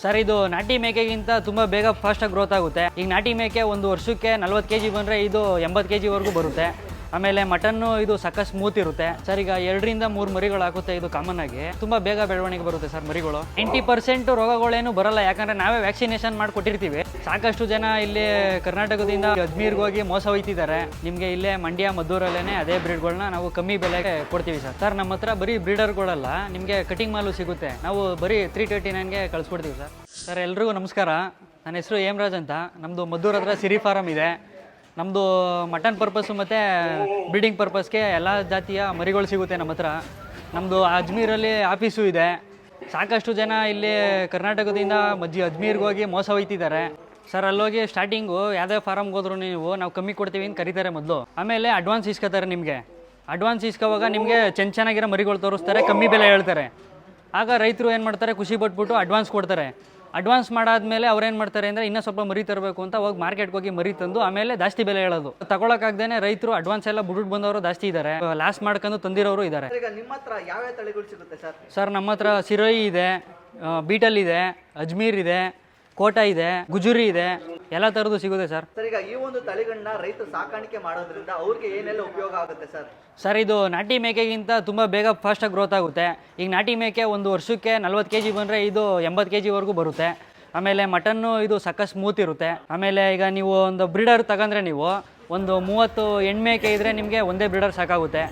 Sir ಇದು ನಾಟಿ ಮೇಕೆಗಿಂತ ತುಂಬ ಬೇಗ ಫಾಸ್ಟಾಗಿ ಗ್ರೋತ್ ಆಗುತ್ತೆ. ಈಗ ನಾಟಿ ಮೇಕೆ ಒಂದು ವರ್ಷಕ್ಕೆ ನಲ್ವತ್ತು ಕೆ ಜಿ ಬಂದರೆ ಇದು ಎಂಬತ್ತು ಕೆ ಜಿವರೆಗೂ ಬರುತ್ತೆ. ಆಮೇಲೆ ಮಟನ್ನು ಇದು ಸಕ್ಕ ಸ್ಮೂತ್ ಇರುತ್ತೆ. ಸರ್, ಈಗ ಎರಡರಿಂದ ಮೂರು ಮರಿಗಳು ಹಾಕುತ್ತೆ ಇದು ಕಾಮನ್ ಆಗಿ. ತುಂಬಾ ಬೇಗ ಬೆಳವಣಿಗೆ ಬರುತ್ತೆ ಸರ್ ಮರಿಗಳು. ಎಂಟಿ ಪರ್ಸೆಂಟ್ ರೋಗಗಳೇನು ಬರಲ್ಲ, ಯಾಕಂದ್ರೆ ನಾವೇ ವ್ಯಾಕ್ಸಿನೇಷನ್ ಮಾಡಿಕೊಟ್ಟಿರ್ತೀವಿ. ಸಾಕಷ್ಟು ಜನ ಇಲ್ಲಿ ಕರ್ನಾಟಕದಿಂದ ಅಜ್ಮೀರ್ಗೆ ಹೋಗಿ ಮೋಸ ಹೋಯ್ತಿದ್ದಾರೆ. ನಿಮಗೆ ಇಲ್ಲೇ ಮಂಡ್ಯ, ಮದ್ದೂರಲ್ಲೇನೆ ಅದೇ ಬ್ರೀಡ್ಗಳನ್ನ ನಾವು ಕಮ್ಮಿ ಬೆಲೆಗೆ ಕೊಡ್ತೀವಿ ಸರ್. ಸರ್, ನಮ್ಮ ಹತ್ರ ಬರೀ ಬ್ರೀಡರ್ಗಳಲ್ಲ ನಿಮಗೆ ಕಟಿಂಗ್ ಮಾಲು ಸಿಗುತ್ತೆ. ನಾವು ಬರೀ ತ್ರೀ ತರ್ಟಿ ನೈನ್ಗೆ ಕಳಿಸ್ಕೊಡ್ತೀವಿ ಸರ್. ಸರ್, ಎಲ್ರಿಗೂ ನಮಸ್ಕಾರ. ನನ್ನ ಹೆಸರು ಹೇಮರಾಜ್ ಅಂತ. ನಮ್ಮದು ಮದ್ದೂರ್ ಹತ್ರ ಸಿರಿ ಫಾರಮ್ ಇದೆ. ನಮ್ಮದು ಮಟನ್ ಪರ್ಪಸ್ಸು ಮತ್ತು ಬ್ರೀಡಿಂಗ್ ಪರ್ಪಸ್ಗೆ ಎಲ್ಲ ಜಾತಿಯ ಮರಿಗಳು ಸಿಗುತ್ತೆ ನಮ್ಮ ಹತ್ರ. ನಮ್ಮದು ಅಜ್ಮೀರಲ್ಲಿ ಆಫೀಸು ಇದೆ. ಸಾಕಷ್ಟು ಜನ ಇಲ್ಲಿ ಕರ್ನಾಟಕದಿಂದ ಮಜ್ಜಿ ಅಜ್ಮೀರ್ಗೆ ಹೋಗಿ ಮೋಸ ಹೋಯ್ತಿದ್ದಾರೆ. ಸರ್ ಅಲ್ಲೋಗಿ ಸ್ಟಾರ್ಟಿಂಗು ಯಾವುದೇ ಫಾರಮ್ಗೆ ಹೋದ್ರು ನೀವು ನಾವು ಕಮ್ಮಿ ಕೊಡ್ತೀವಿ ಅಂತ ಕರೀತಾರೆ ಮೊದಲು. ಆಮೇಲೆ ಅಡ್ವಾನ್ಸ್ ಇಸ್ಕೋತಾರೆ ನಿಮಗೆ. ಅಡ್ವಾನ್ಸ್ ಇಸ್ಕೋವಾಗ ನಿಮಗೆ ಚೆನ್ನ ಚೆನ್ನಾಗಿರೋ ಮರಿಗಳು ತೋರಿಸ್ತಾರೆ, ಕಮ್ಮಿ ಬೆಲೆ ಹೇಳ್ತಾರೆ. ಆಗ ರೈತರು ಏನು ಮಾಡ್ತಾರೆ, ಖುಷಿ ಪಟ್ಬಿಟ್ಟು ಅಡ್ವಾನ್ಸ್ ಕೊಡ್ತಾರೆ. ಅಡ್ವಾನ್ಸ್ ಮಾಡಾದ್ಮೇಲೆ ಅವ್ರೇನು ಏನು ಮಾಡ್ತಾರೆ ಅಂದರೆ ಇನ್ನೂ ಸ್ವಲ್ಪ ಮರಿ ತರಬೇಕು ಅಂತ ಹೋಗಿ ಮಾರ್ಕೆಟ್ಗೆ ಹೋಗಿ ಮರಿ ತಂದು ಆಮೇಲೆ ಜಾಸ್ತಿ ಬೆಲೆ ಹೇಳೋದು. ತಗೊಳಕ್ಕಾಗ್ದೇನೆ ರೈತರು ಅಡ್ವಾನ್ಸ್ ಎಲ್ಲ ಬುಡ್ ಬಂದವರು ಜಾಸ್ತಿ ಇದ್ದಾರೆ ಲಾಸ್ಟ್ ಮಾಡ್ಕೊಂಡು ತಂದಿರೋರು ಇದ್ದಾರೆ ಸರ್ ನಮ್ಮ ಹತ್ರ ಸಿರೋಯಿ ಇದೆ ಬೀಟಲ್ ಇದೆ ಅಜ್ಮೀರ್ ಇದೆ ಕೋಟ ಇದೆ ಗುಜುರಿ ಇದೆ. ಎಲ್ಲ ಥರದ್ದು ಸಿಗುತ್ತೆ ಸರ್. ಸರ್ ಈಗ ಈ ಒಂದು ತಳಿಗಳನ್ನ ರೈತರು ಸಾಕಾಣಿಕೆ ಮಾಡೋದ್ರಿಂದ ಅವ್ರಿಗೆ ಏನೆಲ್ಲ ಉಪಯೋಗ ಆಗುತ್ತೆ ಸರ್? ಸರ್ ಇದು ನಾಟಿ ಮೇಕೆಗಿಂತ ತುಂಬ ಬೇಗ ಫಾಸ್ಟಾಗಿ ಗ್ರೋತ್ ಆಗುತ್ತೆ. ಈಗ ನಾಟಿ ಮೇಕೆ ಒಂದು ವರ್ಷಕ್ಕೆ ನಲ್ವತ್ತು ಕೆ ಜಿ ಬಂದರೆ ಇದು ಎಂಬತ್ತು ಕೆ ಜಿವರೆಗೂ ಬರುತ್ತೆ. ಆಮೇಲೆ ಮಟನ್ನು ಇದು ಸಕ್ಕ ಸ್ಮೂತ್ ಇರುತ್ತೆ. ಆಮೇಲೆ ಈಗ ನೀವು ಒಂದು ಬ್ರೀಡರ್ ತಗೊಂಡ್ರೆ ನೀವು ಒಂದು ಮೂವತ್ತು ಹೆಣ್ಮೇಕೆ ಇದ್ದರೆ ನಿಮಗೆ ಒಂದೇ ಬ್ರೀಡರ್ ಸಾಕಾಗುತ್ತೆ.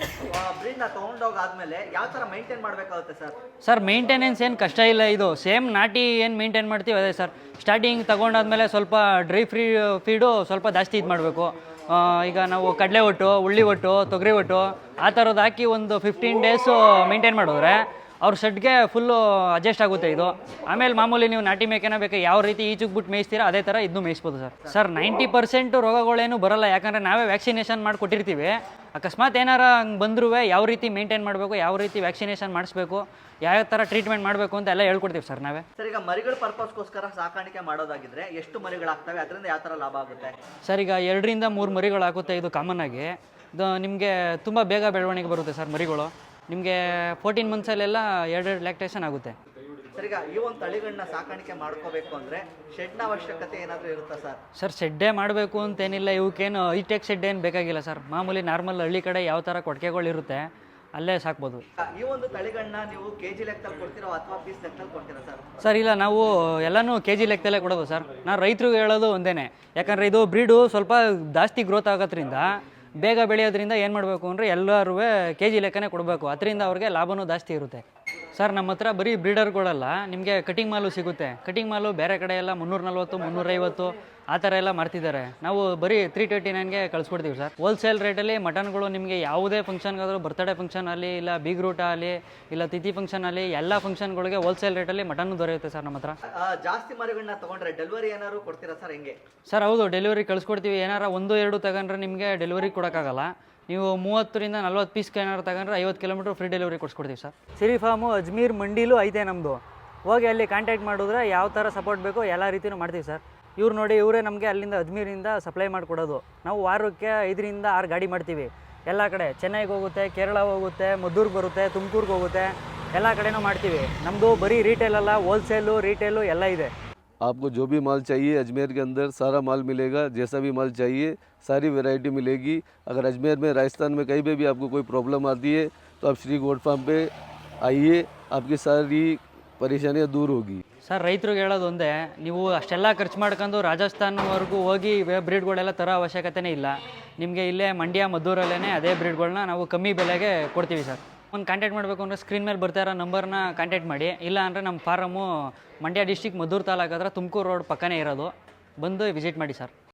ಬ್ರೀಡ್ನ ತೊಗೊಂಡೋಗಾದ್ಮೇಲೆ ಯಾವ ಥರ ಮೇಂಟೈನ್ ಮಾಡಬೇಕಾಗುತ್ತೆ ಸರ್ ಸರ್ ಮೇಂಟೆನೆನ್ಸ್ ಏನು ಕಷ್ಟ ಇಲ್ಲ ಇದು. ಸೇಮ್ ನಾಟಿ ಏನು ಮೇಂಟೈನ್ ಮಾಡ್ತೀವಿ ಅದೇ ಸರ್ ಸ್ಟಾರ್ಟಿಂಗ್ ತಗೊಂಡಾದ್ಮೇಲೆ ಸ್ವಲ್ಪ ಡ್ರೈ ಫ್ರೀ ಫೀಡು ಸ್ವಲ್ಪ ಜಾಸ್ತಿ ಇದು ಮಾಡಬೇಕು. ಈಗ ನಾವು ಕಡಲೆ ಒಟ್ಟು ಉಳ್ಳಿ ಒಟ್ಟು ತೊಗರಿ ಒಟ್ಟು ಆ ಥರದ್ದು ಹಾಕಿ ಒಂದು ಫಿಫ್ಟೀನ್ ಡೇಸು ಮೇಂಟೈನ್ ಮಾಡಿದ್ರೆ ಅವ್ರ ಶೆಡ್ಗೆ ಫುಲ್ಲು ಅಡ್ಜಸ್ಟ್ ಆಗುತ್ತೆ ಇದು. ಆಮೇಲೆ ಮಾಮೂಲಿ ನೀವು ನಾಟಿ ಮೇಕೆನ ಬೇಕು ಯಾವ ರೀತಿ ಈಚುಗೆ ಬಿಟ್ಟು ಮೇಯಿಸ್ತೀರಾ ಅದೇ ಥರ ಇದನ್ನು ಮೇಯಿಸ್ಬೋದು ಸರ್. ಸರ್ ನೈಂಟಿ ಪರ್ಸೆಂಟ್ ರೋಗಗಳೇನು ಬರಲ್ಲ ಯಾಕಂದರೆ ನಾವೇ ವ್ಯಾಕ್ಸಿನೇಷನ್ ಮಾಡಿ ಕೊಟ್ಟಿರ್ತೀವಿ. ಅಕಸ್ಮಾತ್ ಏನಾರ ಹಂಗೆ ಬಂದರೂ ಯಾವ ರೀತಿ ಮೇಂಟೈನ್ ಮಾಡಬೇಕು ಯಾವ ರೀತಿ ವ್ಯಾಕ್ಸಿನೇಷನ್ ಮಾಡಿಸ್ಬೇಕು ಯಾವ ಥರ ಟ್ರೀಟ್ಮೆಂಟ್ ಮಾಡಬೇಕು ಅಂತ ಎಲ್ಲ ಹೇಳ್ಕೊಡ್ತೀವಿ ಸರ್ ನಾವೇ. ಸರ್ ಈಗ ಮರಿಗಳ ಪರ್ಪಸ್ಗೋಸ್ಕರ ಸಾಕಾಣಿಕೆ ಮಾಡೋದಾಗಿದ್ರೆ ಎಷ್ಟು ಮರಿಗಳಾಗ್ತವೆ ಅದರಿಂದ ಯಾವ ಥರ ಲಾಭ ಆಗುತ್ತೆ? ಸರ್ ಈಗ ಎರಡರಿಂದ ಮೂರು ಮರಿಗಳು ಹಾಕುತ್ತೆ ಇದು ಕಾಮನ್ ಆಗಿ. ಇದು ನಿಮಗೆ ತುಂಬ ಬೇಗ ಬೆಳವಣಿಗೆ ಬರುತ್ತೆ ಸರ್ ಮರಿಗಳು. ನಿಮಗೆ ಫೋರ್ಟೀನ್ ಮಂತ್ಸಲ್ಲೆಲ್ಲ ಎರಡೆರಡು ಲ್ಯಾಕ್ಟೇಷನ್ ಆಗುತ್ತೆ. ಸರ್ ಈಗ ಈ ಒಂದು ತಳಿಗಳನ್ನ ಸಾಕಾಣಿಕೆ ಮಾಡ್ಕೋಬೇಕು ಅಂದರೆ ಶೆಡ್ನ ಅವಶ್ಯಕತೆ ಏನಾದರೂ ಇರುತ್ತಾ ಸರ್? ಸರ್ ಶೆಡ್ಡೇ ಮಾಡಬೇಕು ಅಂತೇನಿಲ್ಲ ಇವಕ್ಕೇನು ಹೈಟೆಕ್ ಶೆಡ್ ಏನು ಬೇಕಾಗಿಲ್ಲ ಸರ್. ಮಾಮೂಲಿ ನಾರ್ಮಲ್ ಹಳ್ಳಿ ಕಡೆ ಯಾವ ಥರ ಕೊಟ್ಟಿಗೆಗಳಿರುತ್ತೆ ಅಲ್ಲೇ ಸಾಕ್ಬೋದು. ಈ ಒಂದು ತಳಿಗಳನ್ನ ನೀವು ಕೆ ಜಿ ಲೆಕ್ಕದಲ್ಲಿ ಕೊಡ್ತೀರೋ ಅಥವಾ ಪೀಸ್ ಲೆಕ್ಕದಲ್ಲಿ ಕೊಡ್ತೀರಾ ಸರ್? ಸರ್ ಇಲ್ಲ ನಾವು ಎಲ್ಲನೂ ಕೆ ಜಿ ಲೆಕ್ಕದಲ್ಲೇ ಕೊಡೋದು ಸರ್. ನಾನು ರೈತರಿಗೆ ಹೇಳೋದು ಒಂದೇನೆ. ಯಾಕಂದರೆ ಇದು ಬ್ರೀಡು ಸ್ವಲ್ಪ ಜಾಸ್ತಿ ಗ್ರೋತ್ ಆಗೋದ್ರಿಂದ ಬೇಗ ಬೆಳೆಯೋದ್ರಿಂದ ಏನು ಮಾಡಬೇಕು ಅಂದರೆ ಎಲ್ಲರೂ ಕೆ ಜಿ ಲೆಕ್ಕನೇ ಕೊಡಬೇಕು. ಅದರಿಂದ ಅವ್ರಿಗೆ ಲಾಭವೂ ಜಾಸ್ತಿ ಇರುತ್ತೆ. ಸರ್ ನಮ್ಮ ಹತ್ರ ಬರೀ ಬ್ರೀಡರ್ಗಳಲ್ಲ ನಿಮಗೆ ಕಟಿಂಗ್ ಮಾಲು ಸಿಗುತ್ತೆ. ಕಟಿಂಗ್ ಮಾಲು ಬೇರೆ ಕಡೆ ಎಲ್ಲ ಮುನ್ನೂರ ನಲ್ವತ್ತು ಮುನ್ನೂರೈವತ್ತು ಆ ಥರ ಎಲ್ಲ ಮಾಡ್ತಿದ್ದಾರೆ. ನಾವು ಬರೀ ತ್ರೀ ಟ್ವೆಂಟಿ ನೈನ್ಗೆ ಕಳಿಸ್ಕೊಡ್ತೀವಿ ಸರ್. ಹೋಲ್ಸೇಲ್ ರೇಟಲ್ಲಿ ಮಟನ್ಗಳು ನಿಮಗೆ ಯಾವುದೇ ಫಂಕ್ಷನ್ಗಾದರೂ ಬರ್ತ್ಡೇ ಫಂಕ್ಷನ್ ಆಗಲಿ ಇಲ್ಲ ಬೀಗ್ರೂಟ ಆಗಲಿ ಇಲ್ಲ ತಿಥಿ ಫಂಕ್ಷನ್ ಆಗಲಿ ಎಲ್ಲ ಫಂಕ್ಷನ್ಗಳಿಗೆ ಹೋಲ್ಸೇಲ್ ರೇಟಲ್ಲಿ ಮಟನ್ ದೊರೆಯುತ್ತೆ ಸರ್ ನಮ್ಮ ಹತ್ರ. ಜಾಸ್ತಿ ಮರಿಗಳನ್ನ ತಗೊಂಡ್ರೆ ಡೆಲಿವರಿ ಏನಾದ್ರು ಕೊಡ್ತೀರಾ ಸರ್ ಹೆಂಗೆ? ಸರ್ ಹೌದು ಡೆಲಿವರಿ ಕಳಿಸ್ಕೊಡ್ತೀವಿ. ಏನಾರ ಒಂದು ಎರಡು ತಗೊಂಡ್ರೆ ನಿಮಗೆ ಡೆಲಿವರಿ ಕೊಡೋಕ್ಕಾಗಲ್ಲ. ನೀವು ಮೂವತ್ತರಿಂದ ನಲ್ವತ್ತು ಪೀಸ್ ಏನಾದ್ರು ತಗೊಂಡ್ರೆ ಐವತ್ತು ಕಿಲೋಮೀಟ್ರ್ ಫ್ರೀ ಡೆಲಿವರಿ ಕೊಡ್ಸ್ಕೊಡ್ತೀವಿ ಸರ್. ಸಿರಿ ಫಾರ್ಮು ಅಜ್ಮೀರ್ ಮಂಡಿಲೂ ಐತೆ ನಮ್ಮದು ಹೋಗಿ ಅಲ್ಲಿ ಕಾಂಟ್ಯಾಕ್ಟ್ ಮಾಡಿದ್ರೆ ಯಾವ ಥರ ಸಪೋರ್ಟ್ ಬೇಕೋ ಎಲ್ಲ ರೀತಿಯೂ ಮಾಡ್ತೀವಿ ಸರ್. ಇವ್ರು ನೋಡಿ, ಇವರೇ ನಮಗೆ ಅಲ್ಲಿಂದ ಅಜ್ಮೀರಿಂದ ಸಪ್ಲೈ ಮಾಡಿಕೊಡೋದು. ನಾವು ವಾರಕ್ಕೆ ಐದರಿಂದ ಆರು ಗಾಡಿ ಮಾಡ್ತೀವಿ. ಎಲ್ಲ ಕಡೆ ಚೆನ್ನೈಗೆ ಹೋಗುತ್ತೆ, ಕೇರಳ ಹೋಗುತ್ತೆ, ಮದ್ದೂರ್ಗೆ ಬರುತ್ತೆ, ತುಮಕೂರ್ಗೆ ಹೋಗುತ್ತೆ. ಎಲ್ಲ ಕಡೆನೂ ಮಾಡ್ತೀವಿ. ನಮ್ಮದು ಬರೀ ರಿಟೇಲ್ ಅಲ್ಲ ಹೋಲ್ಸೇಲು ರೀಟೇಲು ಎಲ್ಲ ಇದೆ. आपको जो भी माल चाहिए अजमेर के अंदर सारा माल मिलेगा जैसा भी माल चाहिए सारी वैरायटी मिलेगी अगर अजमेर में राजस्थान में कहीं पे भी आपको कोई प्रॉब्लम आती है तो आप श्री गोड फार्म पे आइए आपकी सारी परेशानियाँ दूर होगी ಸರ್ ರೈತರಿಗೆ ಹೇಳೋದು ಒಂದೇ ನೀವು ಅಷ್ಟೆಲ್ಲ ಖರ್ಚು ಮಾಡ್ಕೊಂಡು ರಾಜಸ್ಥಾನವರೆಗೂ ಹೋಗಿ ವೇ ಬ್ರೀಡ್ಗಳೆಲ್ಲ ತರೋ ಅವಶ್ಯಕತೆನೇ ಇಲ್ಲ ನಿಮಗೆ ಇಲ್ಲೇ ಮಂಡ್ಯ ಮದ್ದೂರಲ್ಲೇ ಅದೇ ಬ್ರೀಡ್ಗಳನ್ನ ನಾವು ಕಮ್ಮಿ ಬೆಲೆಗೆ ಕೊಡ್ತೀವಿ ಸರ್ ಒಂದು ಕಾಂಟ್ಯಾಕ್ಟ್ ಮಾಡಬೇಕು ಅಂದರೆ ಸ್ಕ್ರೀನ್ ಮೇಲೆ ಬರ್ತಾ ಇರೋ ನಂಬರ್ನ ಕಾಂಟ್ಯಾಕ್ಟ್ ಮಾಡಿ. ಇಲ್ಲ ಅಂದರೆ ನಮ್ಮ farm Mandya district Maddur taluk Tumkur road ಪಕ್ಕನೇ ಇರೋದು. ಬಂದು ವಿಸಿಟ್ ಮಾಡಿ ಸರ್